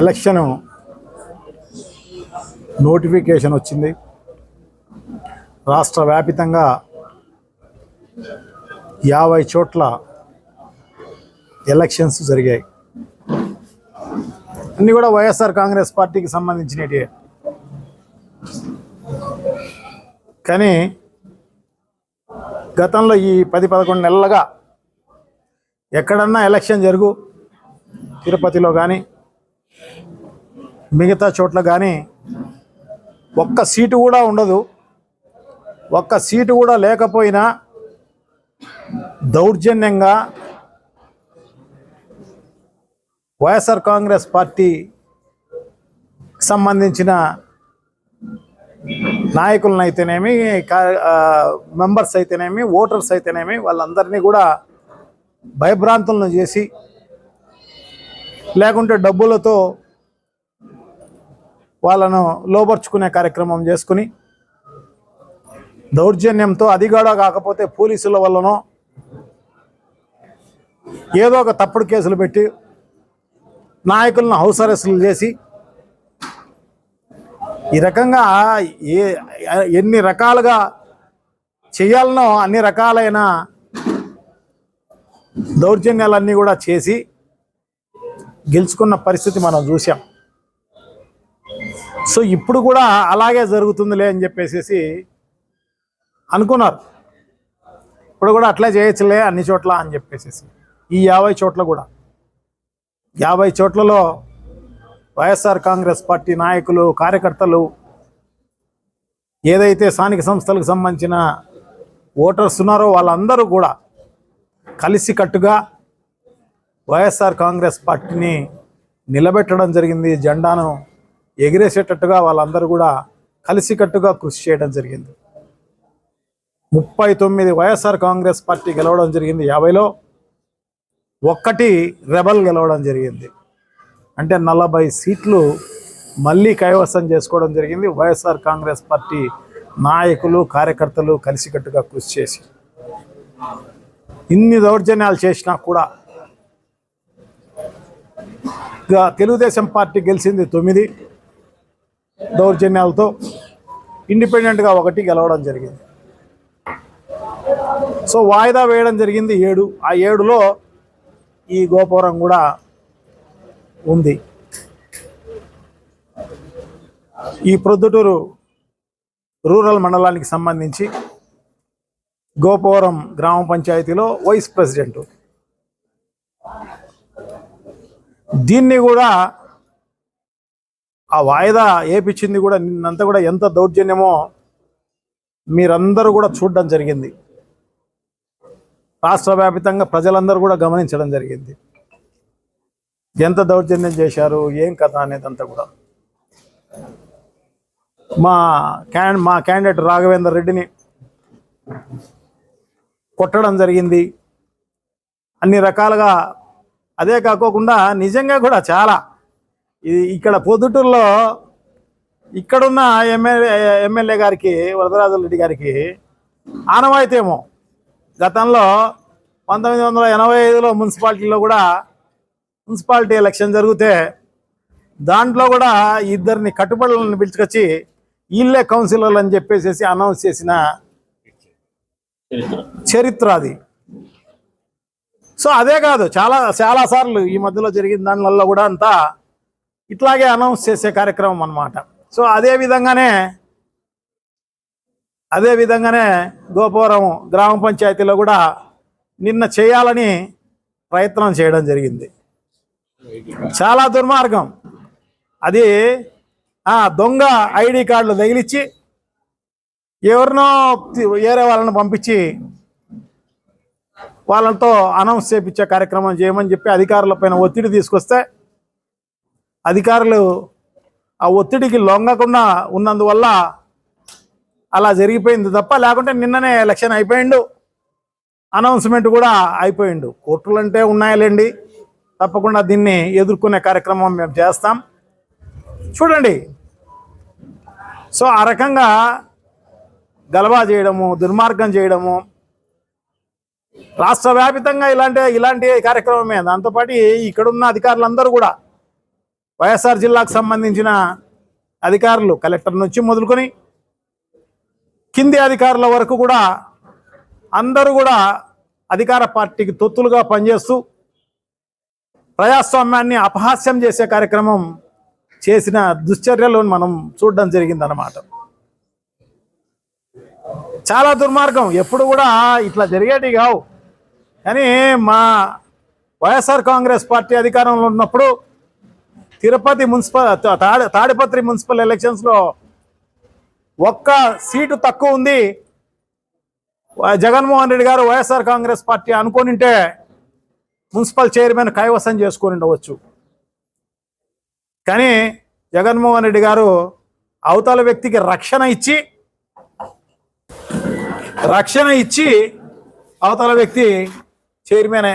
Election notification వచ్చింది. రాష్ట్ర వ్యాపితంగా యాభై చోట్ల ఎలక్షన్స్ జరిగాయి. అన్నీ కూడా వైఎస్ఆర్ కాంగ్రెస్ పార్టీకి సంబంధించినవి కానీ గతంలో ఈ పది పదకొండు నెలలుగా ఎక్కడన్నా ఎలక్షన్ జరుగు తిరుపతిలో కానీ మిగతా చోట్ల కానీ ఒక్క సీటు కూడా ఉండదు. ఒక్క సీటు కూడా లేకపోయినా దౌర్జన్యంగా వైఎస్ఆర్ కాంగ్రెస్ పార్టీ సంబంధించిన నాయకులను అయితేనేమి మెంబర్స్ అయితేనేమి ఓటర్స్ అయితేనేమి వాళ్ళందరినీ కూడా భయభ్రాంతులను చేసి లేకుంటే డబ్బులతో వాళ్ళను లోపరుచుకునే కార్యక్రమం చేసుకుని దౌర్జన్యంతో అది కూడా కాకపోతే పోలీసుల వల్లనో ఏదో ఒక తప్పుడు కేసులు పెట్టి నాయకులను హౌస్ అరెస్టులు చేసి ఈ రకంగా ఏ ఎన్ని రకాలుగా చేయాలనో అన్ని రకాలైన దౌర్జన్యాలన్నీ కూడా చేసి గెలుచుకున్న పరిస్థితి మనం చూసాం సో ఇప్పుడు కూడా అలాగే జరుగుతుందిలే అని చెప్పేసి అనుకున్నారు. ఇప్పుడు కూడా అట్లే చేయొచ్చులే అన్ని చోట్ల అని చెప్పేసి ఈ యాభై చోట్ల కూడా. యాభై చోట్లలో వైఎస్ఆర్ కాంగ్రెస్ పార్టీ నాయకులు కార్యకర్తలు ఏదైతే స్థానిక సంస్థలకు సంబంధించిన ఓటర్స్ ఉన్నారో వాళ్ళందరూ కూడా కలిసికట్టుగా వైఎస్ఆర్ కాంగ్రెస్ పార్టీని నిలబెట్టడం జరిగింది. జెండాను ఎగిరేసేటట్టుగా వాళ్ళందరూ కూడా కలిసికట్టుగా కృషి చేయడం జరిగింది. ముప్పై తొమ్మిది వైఎస్ఆర్ కాంగ్రెస్ పార్టీ గెలవడం జరిగింది యాభైలో. ఒక్కటి రెబల్ గెలవడం జరిగింది. అంటే నలభై సీట్లు మళ్ళీ కైవసం చేసుకోవడం జరిగింది. వైఎస్ఆర్ కాంగ్రెస్ పార్టీ నాయకులు కార్యకర్తలు కలిసికట్టుగా కృషి చేసి. ఇన్ని దౌర్జన్యాలు చేసినా కూడా ఇక తెలుగుదేశం పార్టీ గెలిచింది తొమ్మిది. దౌర్జన్యాలతో ఇండిపెండెంట్గా ఒకటి గెలవడం జరిగింది. సో వాయిదా వేయడం జరిగింది ఏడు. ఆ ఏడులో ఈ గోపురం కూడా ఉంది. ఈ ప్రొద్దుటూరు రూరల్ మండలానికి సంబంధించి గోపవరం గ్రామ పంచాయతీలో వైస్ ప్రెసిడెంట్. దీన్ని కూడా ఆ వాయిదా ఏపిచ్చింది కూడా నిన్నంతా కూడా ఎంత దౌర్జన్యమో మీరందరూ కూడా చూడడం జరిగింది. రాష్ట్ర వ్యాపితంగా ప్రజలందరూ కూడా గమనించడం జరిగింది. ఎంత దౌర్జన్యం చేశారు ఏం కథ అనేదంతా కూడా. మా క్యాన్ మా క్యాండిడేట్ రాఘవేందర్ రెడ్డిని కొట్టడం జరిగింది. అన్ని రకాలుగా అదే కాకోకుండా నిజంగా కూడా చాలా ఇది ఇక్కడ పొద్దుటూరులో ఇక్కడున్న ఎమ్మెల్యే ఎమ్మెల్యే గారికి వరదరాజు రెడ్డి గారికి ఆనవాయితేమో. గతంలో పంతొమ్మిది వందల ఎనభై ఐదులో మున్సిపాలిటీలో కూడా మున్సిపాలిటీ ఎలక్షన్ జరిగితే దాంట్లో కూడా ఇద్దరిని కట్టుబడులను పిలుచుకొచ్చి వీళ్ళే కౌన్సిలర్లు అని చెప్పేసి అనౌన్స్ చేసిన చరిత్ర. అది. సో అదే కాదు చాలా చాలా సార్లు ఈ మధ్యలో జరిగిన దానివల్ల కూడా అంతా ఇట్లాగే అనౌన్స్ చేసే కార్యక్రమం అన్నమాట. సో అదే విధంగానే అదే విధంగానే గోపురం గ్రామ పంచాయతీలో కూడా నిన్న చేయాలని ప్రయత్నం చేయడం జరిగింది. చాలా దుర్మార్గం. అది దొంగ ఐడి కార్డులు తగిలిచ్చి ఎవరినో వేరే వాళ్ళని పంపించి వాళ్ళతో అనౌన్స్ చేపించే కార్యక్రమం చేయమని చెప్పి అధికారుల పైన ఒత్తిడి తీసుకొస్తే అధికారులు ఆ ఒత్తిడికి లొంగకుండా ఉన్నందువల్ల అలా జరిగిపోయింది తప్ప లేకుంటే నిన్ననే ఎలక్షన్ అయిపోయిండు. అనౌన్స్మెంట్ కూడా అయిపోయిండు. కోర్టులు అంటే ఉన్నాయలేండి. తప్పకుండా దీన్ని ఎదుర్కొనే కార్యక్రమం మేము చేస్తాం. చూడండి. సో ఆ రకంగా గలబా చేయడము దుర్మార్గం చేయడము రాష్ట్ర వ్యాపితంగా ఇలాంటి ఇలాంటి కార్యక్రమమే. దాంతోపాటు ఇక్కడున్న అధికారులందరూ కూడా వైఎస్ఆర్ జిల్లాకు సంబంధించిన అధికారులు కలెక్టర్ నుంచి మొదలుకొని కింది అధికారుల వరకు కూడా అందరూ కూడా అధికార పార్టీకి తొత్తులుగా పనిచేస్తూ ప్రజాస్వామ్యాన్ని అపహాస్యం చేసే కార్యక్రమం చేసిన దుశ్చర్యలను మనం చూడడం జరిగిందన్నమాట. చాలా దుర్మార్గం. ఎప్పుడు కూడా ఇట్లా జరిగేటివి కావు. కానీ మా వైఎస్ఆర్ కాంగ్రెస్ పార్టీ అధికారంలో ఉన్నప్పుడు తిరుపతి మున్సిపల్ తాడి తాడిపత్రి మున్సిపల్ ఎలక్షన్స్లో ఒక్క సీటు తక్కువ ఉంది. జగన్మోహన్ రెడ్డి గారు వైఎస్ఆర్ కాంగ్రెస్ పార్టీ అనుకోనింటే మున్సిపల్ చైర్మన్ కైవసం చేసుకొని ఉండవచ్చు. కానీ జగన్మోహన్ రెడ్డి గారు అవతల వ్యక్తికి రక్షణ ఇచ్చి రక్షణ ఇచ్చి అవతల వ్యక్తి చైర్మన్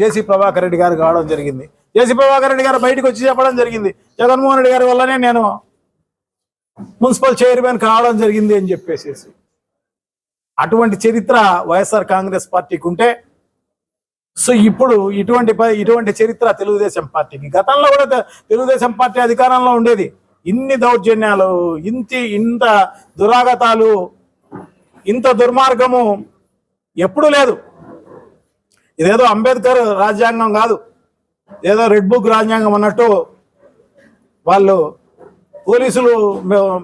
జేసీ ప్రభాకర్ రెడ్డి గారు కావడం జరిగింది. ఏసీ ప్రభాకర్ రెడ్డి గారు బయటకు వచ్చి చెప్పడం జరిగింది. జగన్మోహన్ రెడ్డి గారి వల్లనే నేను మున్సిపల్ చైర్మన్ కావడం జరిగింది అని చెప్పేసేసి. అటువంటి చరిత్ర వైఎస్ఆర్ కాంగ్రెస్ పార్టీకి ఉంటే సో ఇప్పుడు ఇటువంటి ఇటువంటి చరిత్ర తెలుగుదేశం పార్టీకి. గతంలో కూడా తెలుగుదేశం పార్టీ అధికారంలో ఉండేది. ఇన్ని దౌర్జన్యాలు ఇంత ఇంత దురాగతాలు ఇంత దుర్మార్గము ఎప్పుడూ లేదు. ఇదేదో అంబేద్కర్ రాజ్యాంగం కాదు. ఏదో రెడ్ బుక్ రాజ్యాంగం అన్నట్టు వాళ్ళు పోలీసులు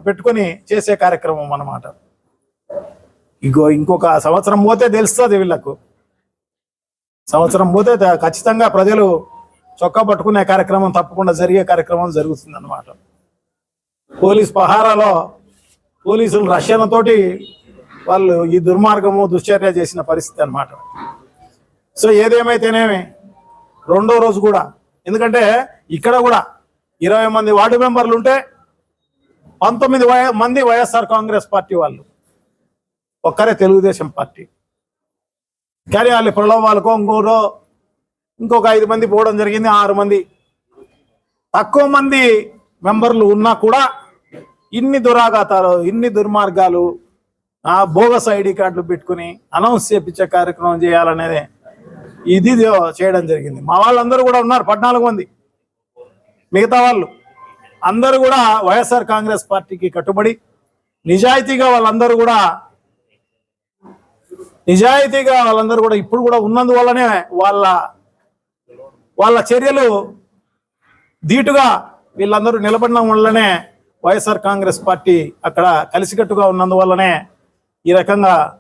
పెట్టుకొని చేసే కార్యక్రమం అన్నమాట. ఇంకో ఇంకొక సంవత్సరం పోతే తెలుస్తుంది వీళ్ళకు. సంవత్సరం పోతే ఖచ్చితంగా ప్రజలు చొక్కా పట్టుకునే కార్యక్రమం తప్పకుండా జరిగే కార్యక్రమం జరుగుతుంది అనమాట పోలీస్ పహారాలో పోలీసులు రక్షణతోటి వాళ్ళు ఈ దుర్మార్గము దుశ్చర్య చేసిన పరిస్థితి అన్నమాట. సో ఏదేమైతేనేమి రెండో రోజు కూడా. ఎందుకంటే ఇక్కడ కూడా ఇరవై మంది వార్డు మెంబర్లు ఉంటే పంతొమ్మిది మంది వైఎస్ఆర్ కాంగ్రెస్ పార్టీ వాళ్ళు. ఒక్కరే తెలుగుదేశం పార్టీ. కానీ వాళ్ళు ప్రలోభాలకో ఇంకోరో ఇంకొక ఐదు మంది పోవడం జరిగింది ఆరు మంది. తక్కువ మంది మెంబర్లు ఉన్నా కూడా ఇన్ని దురాఘాతాలు ఇన్ని దుర్మార్గాలు ఆ బోగస్ ఐడి కార్డులు పెట్టుకుని అనౌన్స్ చేపించే కార్యక్రమం చేయాలనేది ఇది చేయడం జరిగింది. మా వాళ్ళందరూ కూడా ఉన్నారు పద్నాలుగు మంది. మిగతా వాళ్ళు. అందరూ కూడా వైఎస్ఆర్ కాంగ్రెస్ పార్టీకి కట్టుబడి నిజాయితీగా వాళ్ళందరూ కూడా నిజాయితీగా వాళ్ళందరూ కూడా ఇప్పుడు కూడా ఉన్నందువల్లనే వాళ్ళ వాళ్ళ చర్యలు ధీటుగా వీళ్ళందరూ నిలబడిన వల్లనే వైఎస్ఆర్ కాంగ్రెస్ పార్టీ అక్కడ కలిసికట్టుగా ఉన్నందువల్లనే ఈ రకంగా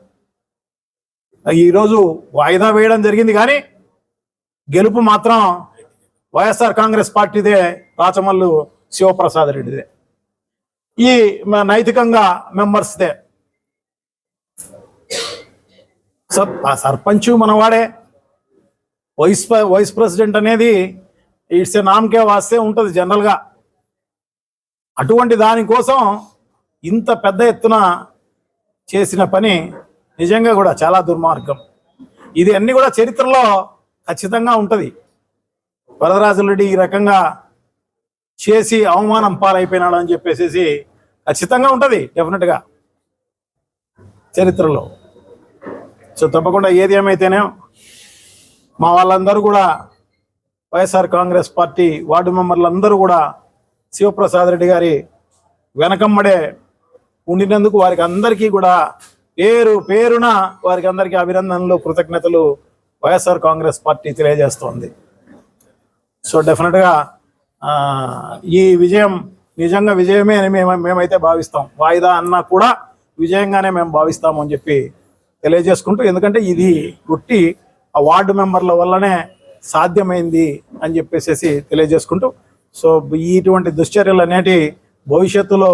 ఈరోజు వాయిదా వేయడం జరిగింది కానీ గెలుపు మాత్రం వైఎస్ఆర్ కాంగ్రెస్ పార్టీదే రాచమల్లు శివప్రసాద్ రెడ్డిదే. ఈ మ- నైతికంగా మెంబర్స్దే. సో సర్పంచ్ మనవాడే. వైస్ ప్ర- వైస్ ప్రెసిడెంట్ అనేది ఇట్స్ ఏ నామకే వాస్తే ఉంటుంది జనరల్గా. అటువంటి దానికోసం ఇంత పెద్ద ఎత్తున చేసిన పని నిజంగా కూడా చాలా దుర్మార్గం. ఇది అన్ని కూడా చరిత్రలో ఖచ్చితంగా ఉంటుంది. వరదరాజులరెడ్డి ఈ రకంగా చేసి అవమానం పాలైపోయినాడు అని చెప్పేసి ఖచ్చితంగా ఉంటుంది డెఫినెట్గా చరిత్రలో. సో తప్పకుండా ఏది ఏమైతేనే మా వాళ్ళందరూ కూడా వైఎస్ఆర్ కాంగ్రెస్ పార్టీ వార్డు మెంబర్లందరూ కూడా శివప్రసాద్ రెడ్డి గారి వెనకమ్మడే ఉండినందుకు వారికి అందరికీ కూడా పేరు పేరున వారికి అందరికీ అభినందనలు కృతజ్ఞతలు వైఎస్ఆర్ కాంగ్రెస్ పార్టీ తెలియజేస్తోంది. సో డెఫినెట్గా ఈ విజయం నిజంగా విజయమే అని మేము మేమైతే భావిస్తాం. వాయిదా అన్నా కూడా విజయంగానే మేము భావిస్తాము అని చెప్పి తెలియజేసుకుంటూ ఎందుకంటే ఇది గుట్టి ఆ వార్డు మెంబర్ల వల్లనే సాధ్యమైంది అని చెప్పేసి తెలియజేసుకుంటూ సో ఇటువంటి దుశ్చర్యలు అనేటి భవిష్యత్తులో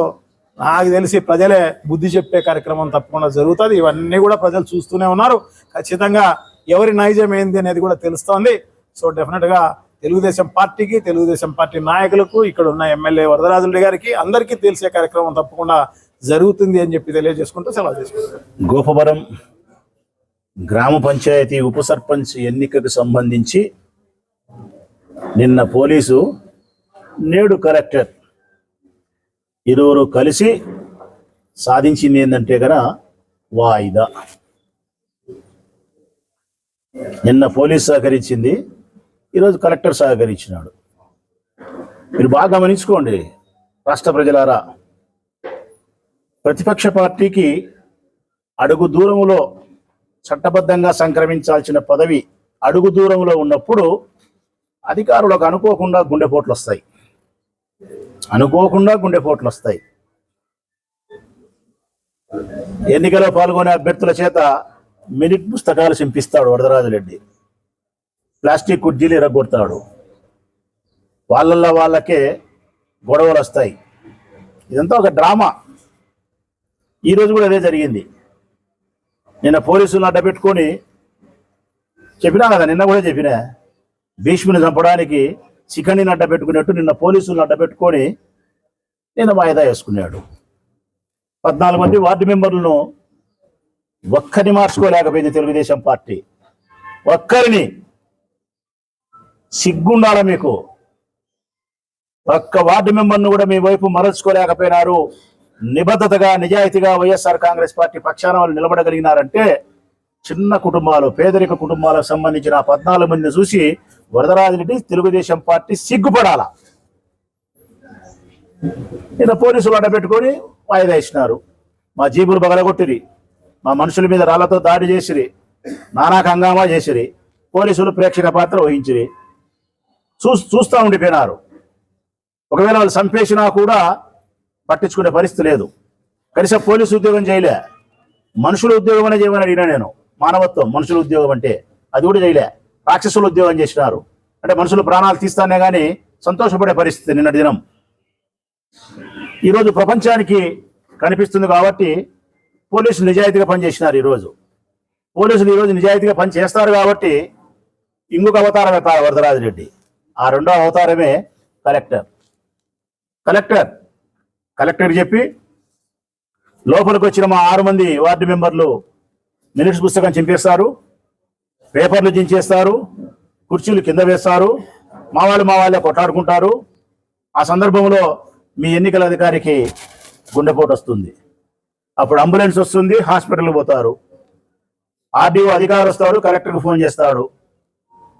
నాకు తెలిసి ప్రజలే బుద్ధి చెప్పే కార్యక్రమం తప్పకుండా జరుగుతుంది. ఇవన్నీ కూడా ప్రజలు చూస్తూనే ఉన్నారు. ఖచ్చితంగా ఎవరి నైజం ఏంది అనేది కూడా తెలుస్తోంది. సో డెఫినెట్గా తెలుగుదేశం పార్టీకి తెలుగుదేశం పార్టీ నాయకులకు ఇక్కడ ఉన్న ఎమ్మెల్యే వరదరాజురెడ్డి గారికి అందరికీ తెలిసే కార్యక్రమం తప్పకుండా జరుగుతుంది అని చెప్పి తెలియజేసుకుంటూ సెలవు చేసుకుంటాం గోపవరం గ్రామ పంచాయతీ ఉప సర్పంచ్ ఎన్నికకు సంబంధించి నిన్న పోలీసు నేడు కలెక్టర్ ఇరువురు కలిసి సాధించింది ఏంటంటే కదా వాయిదా. నిన్న పోలీస్ సహకరించింది ఈరోజు కలెక్టర్ సహకరించినాడు. మీరు బాగా గమనించుకోండి రాష్ట్ర ప్రజలారా. ప్రతిపక్ష పార్టీకి అడుగు దూరంలో చట్టబద్ధంగా సంక్రమించాల్సిన పదవి అడుగు దూరంలో ఉన్నప్పుడు అధికారులకు అనుకోకుండా గుండెపోట్లు వస్తాయి. అనుకోకుండా గుండెపోట్లు వస్తాయి. ఎన్నికలో పాల్గొనే అభ్యర్థుల చేత మినిట్ పుస్తకాలు చింపిస్తాడు వరదరాజు రెడ్డి. ప్లాస్టిక్ కుర్జీలు ఇరగొడతాడు. వాళ్ళల్లో వాళ్ళకే గొడవలు వస్తాయి. ఇదంతా ఒక డ్రామా. ఈరోజు కూడా అదే జరిగింది. నిన్న పోలీసులను అడ్డపెట్టుకొని చెప్పినా కదా నిన్న కూడా చెప్పినా భీష్ముని చంపడానికి శిఖండిని అడ్డపెట్టుకున్నట్టు నిన్న పోలీసులను అడ్డబెట్టుకొని నిన్న వాయిదా వేసుకున్నాడు. పద్నాలుగు మంది వార్డు మెంబర్లను ఒక్కరిని మార్చుకోలేకపోయింది తెలుగుదేశం పార్టీ. ఒక్కరిని సిగ్గుండాల మీకు? ఒక్క వార్డు మెంబర్ను కూడా మీ వైపు మరల్చుకోలేకపోయినారు. నిబద్ధతగా నిజాయితీగా వైఎస్ఆర్ కాంగ్రెస్ పార్టీ పక్షాన వాళ్ళు నిలబడగలిగినారంటే చిన్న కుటుంబాలు పేదరిక కుటుంబాలకు సంబంధించిన ఆ పద్నాలుగు మందిని చూసి వరదరాజరెడ్డి తెలుగుదేశం పార్టీ సిగ్గుపడాల? నిన్న పోలీసులు అడ్డబెట్టుకొని వాయిదా ఇచ్చినారు మా జీబులు బగలగొట్టిరి. మా మనుషుల మీద రాళ్ళతో దాడి చేసిరి. నానా హంగామా చేసిరి. పోలీసులు ప్రేక్షక పాత్ర వహించిరి. చూ చూస్తూ ఉండిపోయినారు. ఒకవేళ వాళ్ళు చంపేసినా కూడా పట్టించుకునే పరిస్థితి లేదు. కనీసం పోలీసు ఉద్యోగం చేయలే. మనుషుల ఉద్యోగం అనే చేయమని అడిగినా నేను. మానవత్వం మనుషుల ఉద్యోగం అంటే అది కూడా చేయలే. రాక్షసులు ఉద్యోగం చేసినారు. అంటే మనుషులు ప్రాణాలు తీస్తానే కానీ సంతోషపడే పరిస్థితి నిన్నటి దినం. ఈరోజు ప్రపంచానికి కనిపిస్తుంది కాబట్టి పోలీసులు నిజాయితీగా పనిచేసినారు ఈరోజు. పోలీసులు ఈరోజు నిజాయితీగా పని చేస్తారు కాబట్టి ఇంకొక అవతారం వరదరాజు రెడ్డి. ఆ రెండో అవతారమే కలెక్టర్. కలెక్టర్ కలెక్టర్ చెప్పి లోపలికి వచ్చిన మా ఆరు మంది వార్డు మెంబర్లు మినిట్స్ పుస్తకం చింపేస్తారు పేపర్లు చించేస్తారు కుర్చీలు కింద వేస్తారు మా వాళ్ళు మా వాళ్ళే కొట్లాడుకుంటారు. ఆ సందర్భంలో మీ ఎన్నికల అధికారికి గుండెపోటు వస్తుంది. అప్పుడు అంబులెన్స్ వస్తుంది హాస్పిటల్ పోతారు. ఆర్డీఓ అధికారు వస్తాడు కలెక్టర్కి ఫోన్ చేస్తాడు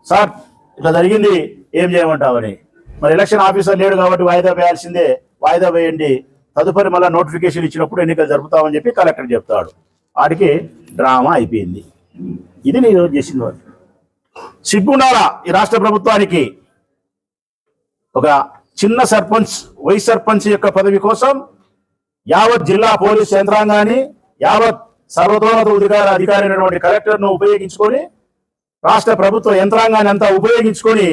సార్ ఇట్లా జరిగింది ఏం చేయమంటావని. మరి ఎలక్షన్ ఆఫీసర్ లేడు కాబట్టి వాయిదా వేయాల్సిందే వాయిదా వేయండి. తదుపరి మళ్ళీ నోటిఫికేషన్ ఇచ్చినప్పుడు ఎన్నికలు జరుపుతామని చెప్పి కలెక్టర్ చెప్తాడు. వాడికి డ్రామా అయిపోయింది. ఇది నేను చేసిన వాడు సిగ్గుండాలా ఈ రాష్ట్ర ప్రభుత్వానికి? ఒక చిన్న సర్పంచ్ వైస్ సర్పంచ్ యొక్క పదవి కోసం యావత్ జిల్లా పోలీస్ యంత్రాంగాన్ని యావత్ సర్వతోన్నత అధికార అధికారి అయినటువంటి కలెక్టర్ను ఉపయోగించుకొని రాష్ట్ర ప్రభుత్వ యంత్రాంగాన్ని అంతా ఉపయోగించుకొని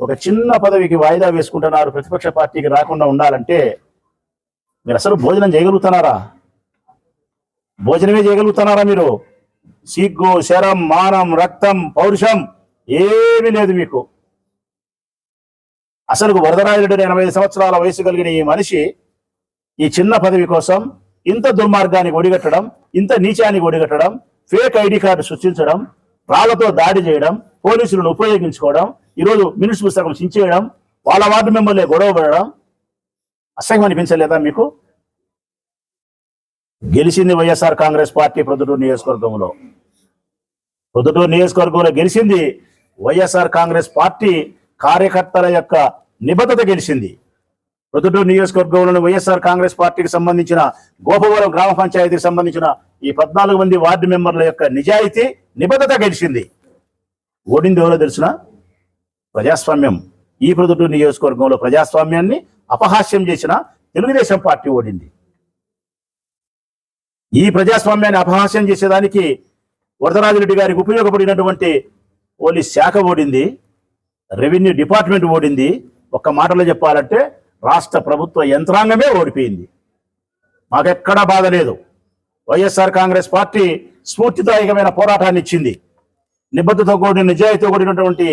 ఒక చిన్న పదవికి వాయిదా వేసుకుంటున్నారు. ప్రతిపక్ష పార్టీకి రాకుండా ఉండాలంటే మీరు అసలు భోజనం చేయగలుగుతున్నారా? భోజనమే చేయగలుగుతున్నారా మీరు? సిగ్గు శరం మానం రక్తం పౌరుషం ఏమీ లేదు మీకు. అసలు వరదరాయుడు ఎనభై ఐదు సంవత్సరాల వయసు కలిగిన ఈ మనిషి ఈ చిన్న పదవి కోసం ఇంత దుర్మార్గానికి ఒడిగట్టడం ఇంత నీచానికి ఒడిగట్టడం ఫేక్ ఐడి కార్డు సృష్టించడం రాళ్ళతో దాడి చేయడం పోలీసులను ఉపయోగించుకోవడం ఈరోజు మినిట్స్ పుస్తకం సించేయడం వాళ్ళ వార్డు మెంబర్లే గొడవ పడడం అసహ్యం అనిపించలేదా మీకు? గెలిచింది వైఎస్ఆర్ కాంగ్రెస్ పార్టీ ప్రొద్దుటూరు నియోజకవర్గంలో. ప్రొద్దుటూరు నియోజకవర్గంలో గెలిచింది వైఎస్ఆర్ కాంగ్రెస్ పార్టీ కార్యకర్తల యొక్క నిబద్ధత గెలిచింది. ప్రొద్దుటూరు నియోజకవర్గంలోని వైఎస్ఆర్ కాంగ్రెస్ పార్టీకి సంబంధించిన గోపవరం గ్రామ పంచాయతీకి సంబంధించిన ఈ పద్నాలుగు మంది వార్డు మెంబర్ల యొక్క నిజాయితీ నిబద్ధత గెలిచింది. ఓడింది ఎవరో తెలిసిన? ప్రజాస్వామ్యం. ఈ ప్రొద్దుటూరు నియోజకవర్గంలో ప్రజాస్వామ్యాన్ని అపహాస్యం చేసిన తెలుగుదేశం పార్టీ ఓడింది. ఈ ప్రజాస్వామ్యాన్ని అపహాస్యం చేసేదానికి వరదరాజిరెడ్డి గారికి ఉపయోగపడినటువంటి పోలీస్ శాఖ ఓడింది రెవెన్యూ డిపార్ట్మెంట్ ఓడింది. ఒక్క మాటలో చెప్పాలంటే రాష్ట్ర ప్రభుత్వ యంత్రాంగమే ఓడిపోయింది. మాకెక్కడా బాధ లేదు. వైఎస్ఆర్ కాంగ్రెస్ పార్టీ స్ఫూర్తిదాయకమైన పోరాటాన్ని ఇచ్చింది. నిబద్ధత కూడిన నిజాయితీ కూడినటువంటి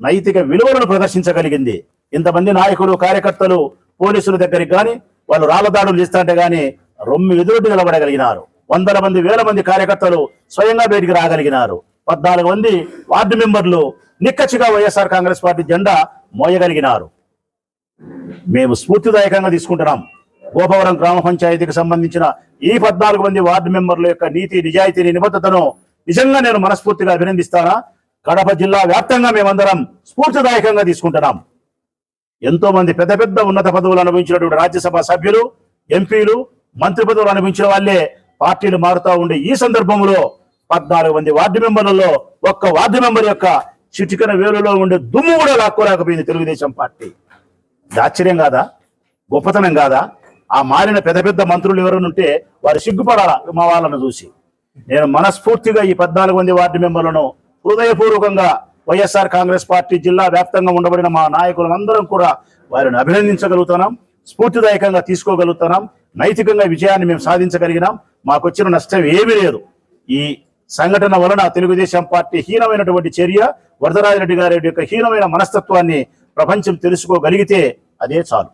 నైతిక విలువలను ప్రదర్శించగలిగింది. ఇంతమంది నాయకులు కార్యకర్తలు పోలీసుల దగ్గరికి కానీ వాళ్ళు రాళ్ళదాడులు దాడులు కానీ రొమ్మి ఎదురుటి నిలబడగలిగినారు. వందల మంది వేల మంది కార్యకర్తలు స్వయంగా బయటికి రాగలిగినారు. పద్నాలుగు మంది వార్డు మెంబర్లు నిక్కచ్చిగా వైఎస్ఆర్ కాంగ్రెస్ పార్టీ జెండా మోయగలిగినారు. మేము స్ఫూర్తిదాయకంగా తీసుకుంటున్నాం. గోపవరం గ్రామ పంచాయతీకి సంబంధించిన ఈ పద్నాలుగు మంది వార్డు మెంబర్ల యొక్క నీతి నిజాయితీని నిబద్ధతను నిజంగా నేను మనస్ఫూర్తిగా అభినందిస్తానా? కడప జిల్లా వ్యాప్తంగా మేమందరం స్ఫూర్తిదాయకంగా తీసుకుంటున్నాం. ఎంతో మంది పెద్ద పెద్ద ఉన్నత పదవులు అనుభవించినటువంటి రాజ్యసభ సభ్యులు ఎంపీలు మంత్రి పదవులు అనుభవించిన వాళ్ళే పార్టీలు మారుతా ఉండే ఈ సందర్భంలో పద్నాలుగు మంది వార్డు మెంబర్లలో ఒక్క వార్డు మెంబర్ యొక్క చిటికన వేలులో ఉండే దుమ్ము కూడా లాక్కోలేకపోయింది తెలుగుదేశం పార్టీ. ఆశ్చర్యం కాదా? గొప్పతనం కాదా? ఆ మారిన పెద్ద పెద్ద మంత్రులు ఎవరైనా ఉంటే వారు సిగ్గుపడాల? మా వాళ్ళను చూసి. నేను మనస్ఫూర్తిగా ఈ పద్నాలుగు మంది వార్డు మెంబర్లను హృదయపూర్వకంగా వైఎస్ఆర్ కాంగ్రెస్ పార్టీ జిల్లా వ్యాప్తంగా ఉండబడిన మా నాయకులందరం కూడా వారిని అభినందించగలుగుతున్నాం. స్ఫూర్తిదాయకంగా తీసుకోగలుగుతున్నాం. నైతికంగా విజయాన్ని మేము సాధించగలిగినాం. మాకు వచ్చిన నష్టం ఏమీ లేదు. ఈ సంఘటన వలన తెలుగుదేశం పార్టీ హీనమైనటువంటి చర్య వరదరాజరెడ్డి గారి యొక్క హీనమైన మనస్తత్వాన్ని ప్రపంచం తెలుసుకోగలిగితే అదే చాలు.